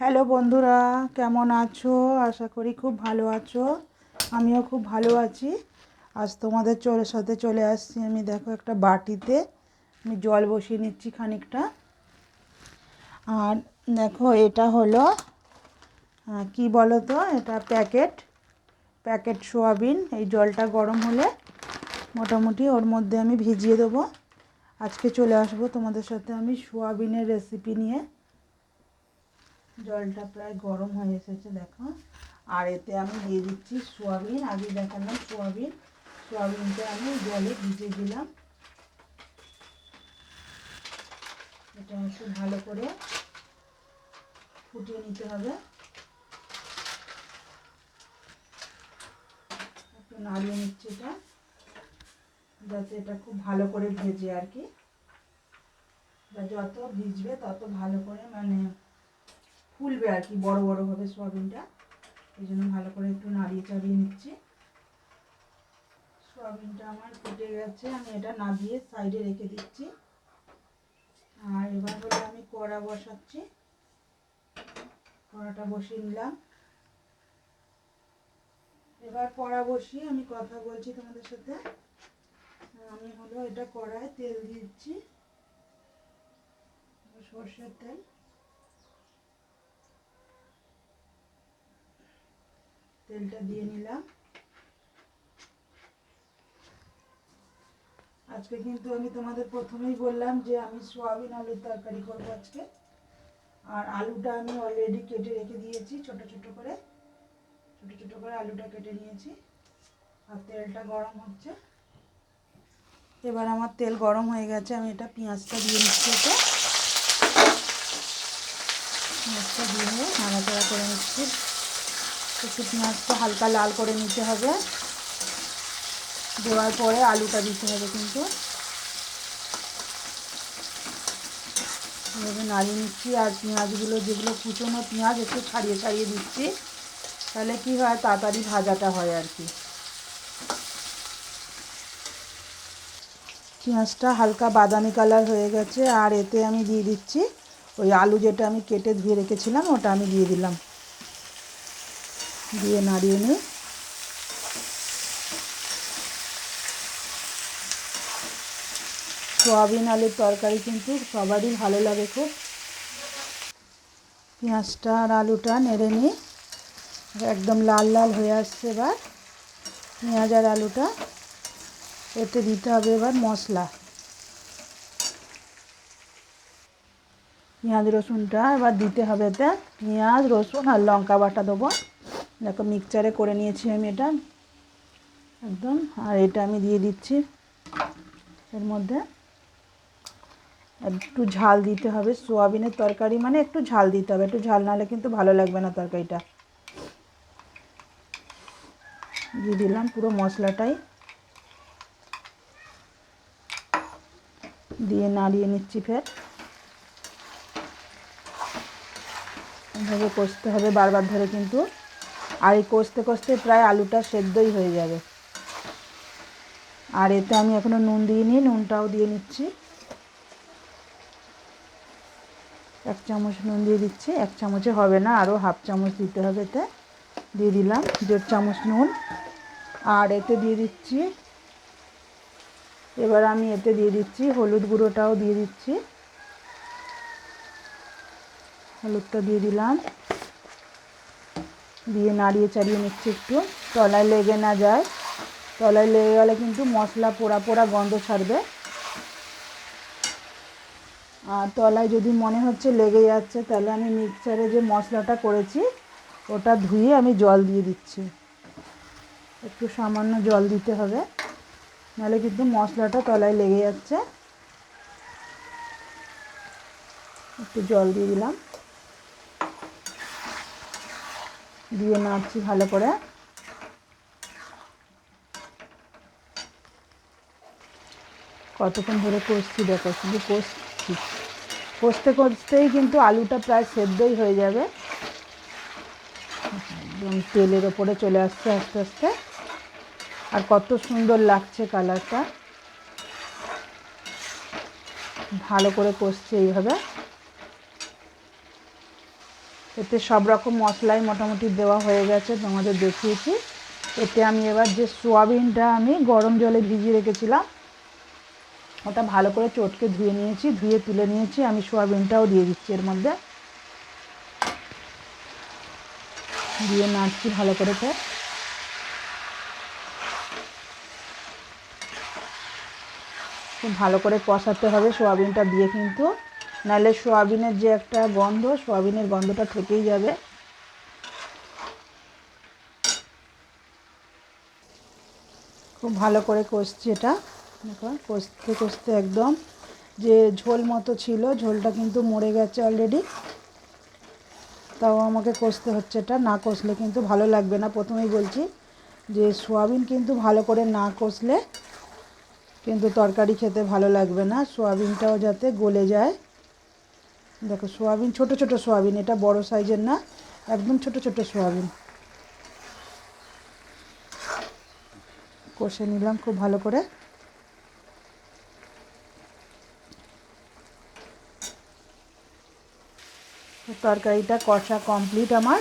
Hello বন্ধুরা, কেমন আছো? আশা করি খুব ভালো আছো। আমিও খুব ভালো আছি। আজ তোমাদের চলে, সাথে চলে আসছি আমি, দেখো একটা বাটিতে। আমি জল বসিয়ে নিচ্ছি খানিকটা। আর দেখো, এটা হলো কি বলো তো এটা প্যাকেট। Packet soybean. এই জলটা গরম হলে মোটামুটি ওর মধ্যে আমি ভিজিয়ে দেবো। আজকে চলে আসব তোমাদের সাথে আমি সোয়াবিনের রেসিপি নিয়ে। জলটা প্রায় গরম হয়ে এসেছে, দেখো। আর এতে আমি দিয়ে দিচ্ছি সোয়াবিন। আগে দেখালাম সোয়াবিন। সোয়াবিনটা আমি জলে ভিজিয়ে দিলাম। এটা একটু ভালো করে ফুটিয়ে নিতে হবে। একটু নাড়িয়ে নিচ্ছি এটা, যাতে এটা খুব ভালো করে ভেজে আর কি। যত ভিজবে তত ভালো করে মানে ফুলবে আর কি, বড় বড় হবে সোয়াবিনটা। এই জন্য ভালো করে একটু নাড়িয়ে চাড়িয়ে নিচ্ছি। সোয়াবিনটা আমার ফুটে গেছে, আমি এটা না দিয়ে সাইডে রেখে দিচ্ছি। আর এবার হলো আমি কড়া বসাচ্ছি। কড়াটা বসিয়ে নিলাম। এবার কড়া বসিয়ে আমি কথা বলছি তোমাদের সাথে। আমি হলো এটা কড়ায় তেল দিচ্ছি। সর্ষের তেল। তেলটা দিয়ে নিলাম। আজকে কিন্তু আমি তোমাদের প্রথমেই বললাম যে আমি সোয়াবিন আলুর তরকারি করব আজকে। আর আলুটা আমি অলরেডি কেটে রেখে দিয়েছি, ছোট ছোট করে। ছোট ছোট করে আলুটা কেটে নিয়েছি। আর তেলটা গরম হচ্ছে। এবার আমার তেল গরম হয়ে গেছে, আমি এটা পেঁয়াজটা দিয়ে নিচ্ছি এতে। পেঁয়াজটা দিয়ে নিয়ে নাড়াচাড়া করে নিচ্ছি। একটু পেঁয়াজটা হালকা লাল করে নিতে হবে। দেওয়ার পরে আলুটা দিতে হবে কিন্তু। এভাবে নাড়িয়ে নিচ্ছি আর পেঁয়াজগুলো, যেগুলো কুচোনো পেঁয়াজ একটু ছাড়িয়ে ছাড়িয়ে দিচ্ছি। তাহলে কি হয়, তাড়াতাড়ি ভাজাটা হয় আর কি। পেঁয়াজটা হালকা বাদামি কালার হয়ে গেছে, আর এতে আমি দিয়ে দিচ্ছি ওই আলু যেটা আমি কেটে ধুয়ে রেখেছিলাম, ওটা আমি দিয়ে দিলাম। দিয়ে নাড়িয়ে নিই। সোয়াবিন, আলুর তরকারি কিন্তু সবারই ভালো লাগে খুব। পেঁয়াজটা আর আলুটা নেড়ে নিই। একদম লাল লাল হয়ে আসছে এবার। পেঁয়াজ আর আলুটা এতে দিতে হবে এবার মশলা। পেঁয়াজ রসুনটা এবার দিতে হবে এতে। পেঁয়াজ, রসুন আর লঙ্কা বাটা দেবো। দেখো মিক্সচারে করে নিয়েছি আমি এটা। একদম। আর এটা আমি দিয়ে দিচ্ছি। এর মধ্যে একটু ঝাল দিতে হবে। সোয়াবিনের তরকারি মানে একটু ঝাল দিতে হবে। একটু ঝাল নাহলে কিন্তু ভালো লাগবে না তরকারিটা। দিয়ে দিলাম পুরো মশলাটাই। দিয়ে নাড়িয়ে নিচ্ছি ফের। এভাবে কষতে হবে বারবার ধরে কিন্তু। আর এই কষতে কষতে প্রায় আলুটা সেদ্ধই হয়ে যাবে। আর এতে আমি এখনও নুন দিইনি নুনটাও দিয়ে নিচ্ছি। এক চামচ নুন দিয়ে দিচ্ছি, এক চামচে হবে না আরও হাফ চামচ দিতে হবে এতে। দিয়ে দিলাম দেড় চামচ নুন। আর এতে দিয়ে দিচ্ছি, এবার আমি এতে দিয়ে দিচ্ছি হলুদ গুঁড়োটাও দিয়ে দিচ্ছি। হলুদটা দিয়ে দিলাম। দিয়ে নাড়িয়ে চাড়িয়ে নিচ্ছি একটু। তলায় লেগে না যায়। তলায় লেগে গেলে কিন্তু মশলা পোড়া পোড়া গন্ধ ছাড়বে। আর তলায় যদি মনে হচ্ছে লেগে যাচ্ছে, তাহলে আমি মিক্সারে যে মশলাটা করেছি, ওটা ধুয়ে আমি জল দিয়ে দিচ্ছি। একটু সামান্য জল দিতে হবে। নাহলে কিন্তু মশলাটা তলায় লেগে যাচ্ছে। একটু জল দিয়ে দিলাম। দিয়ে নাড়ছি ভালো করে। কতক্ষণ ধরে কষছি দেখো, শুধু কষছি। কষতে কষতেই কিন্তু আলুটা প্রায় সেদ্ধই হয়ে যাবে। একদম তেলের ওপরে চলে আসছে আস্তে আস্তে। আর কত সুন্দর লাগছে কালারটা। ভালো করে কষছে এইভাবে। এতে সব রকম মশলাই মোটামুটি দেওয়া হয়ে গেছে, তোমাদের দেখিয়েছি। এতে আমি এবার যে সোয়াবিনটা আমি গরম জলে ভিজিয়ে রেখেছিলাম, ওটা ভালো করে চটকে ধুয়ে নিয়েছি, ধুয়ে তুলে নিয়েছি, আমি সোয়াবিনটাও দিয়ে দিচ্ছি এর মধ্যে। দিয়ে নাড়ছি ভালো করে তো। খুব ভালো করে কষাতে হবে, সোয়াবিনটা দিয়ে কিন্তু নাহলে সোয়াবিনের যে একটা গন্ধ, সোয়াবিনের গন্ধটা থেকেই যাবে। খুব ভালো করে কষছি এটা। কষতে কষতে একদম যে ঝোল মতো ছিল, ঝোলটা কিন্তু মরে গেছে অলরেডি তাও আমাকে কষতে হচ্ছে এটা। না কষলে কিন্তু ভালো লাগবে না। প্রথমেই বলছি যে সোয়াবিন কিন্তু ভালো করে না কষলে কিন্তু তরকারি খেতে ভালো লাগবে না। সোয়াবিনটাও যাতে গলে যায়। দেখো সোয়াবিন, ছোট ছোট সোয়াবিন, এটা বড় সাইজের না, একদম ছোট ছোট সোয়াবিন। কষে নিলাম খুব ভালো করে। তরকারিটা কষা কমপ্লিট আমার।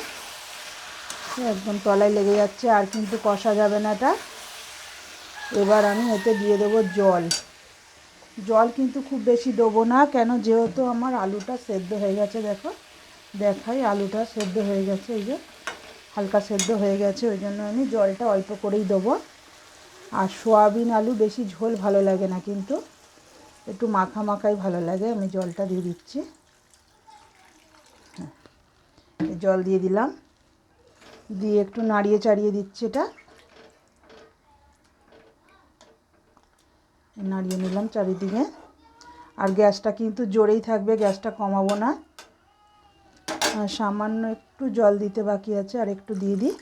একদম তলায় লেগে যাচ্ছে, আর কিন্তু কষা যাবে না এটা। এবার আমি এতে দিয়ে দেবো জল। জল কিন্তু খুব বেশি দেবো না, কেন যেহেতু আমার আলুটা সেদ্ধ হয়ে গেছে দেখো। দেখাই আলুটা সেদ্ধ হয়ে গেছে, এই যে হালকা সেদ্ধ হয়ে গেছে, ওই জন্য আমি জলটা অল্প করেই দেবো। আর সোয়াবিন আলু বেশি ঝোল ভালো লাগে না কিন্তু, একটু মাখা মাখাই ভালো লাগে, আমি জলটা দিয়ে দিচ্ছি। হ্যাঁ জল দিয়ে দিলাম। দিয়ে একটু নাড়িয়ে চাড়িয়ে দিচ্ছি এটা। নাড়িয়ে নিলাম চারিদিকে। আর গ্যাসটা কিন্তু জোরেই থাকবে, গ্যাসটা কমাবো না। সামান্য একটু জল দিতে বাকি আছে, আর একটু দিয়ে দিই।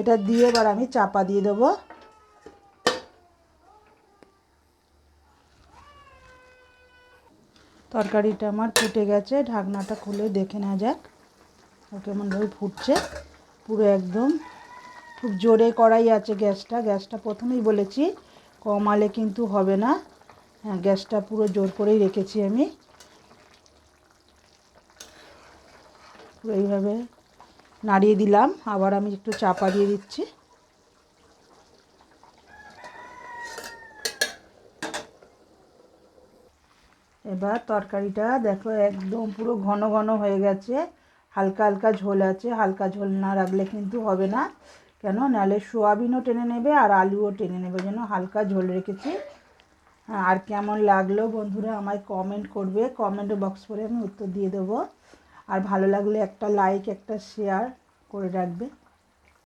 এটা দিয়ে এবার আমি চাপা দিয়ে দেবো। তরকারিটা আমার ফুটে গেছে, ঢাকনাটা খুলে দেখে নেওয়া যাক। ও কেমনভাবে ফুটছে। পুরো একদম খুব জোরে কড়াই আছে গ্যাসটা গ্যাসটা প্রথমেই বলেছি কমালে কিন্তু হবে না। হ্যাঁ গ্যাসটা পুরো জোর করেই রেখেছি আমি। পুরো এইভাবে নাড়িয়ে দিলাম। আবার আমি একটু চাপা দিয়ে দিচ্ছি। এবার তরকারিটা দেখো একদম পুরো ঘন ঘন হয়ে গেছে। হালকা হালকা ঝোল আছে। হালকা ঝোল না রাখলে কিন্তু হবে না। কেন? নাহলে সোয়াবিনও টেনে নেবে আর আলুও টেনে নেবে। যেন হালকা ঝোল রেখেছি। আর কেমন লাগল বন্ধুরা আমায় কমেন্ট করবে। কমেন্ট বক্স করে আমি উত্তর দিয়ে দেবো। আর ভালো লাগলে একটা লাইক একটা শেয়ার করে রাখবে।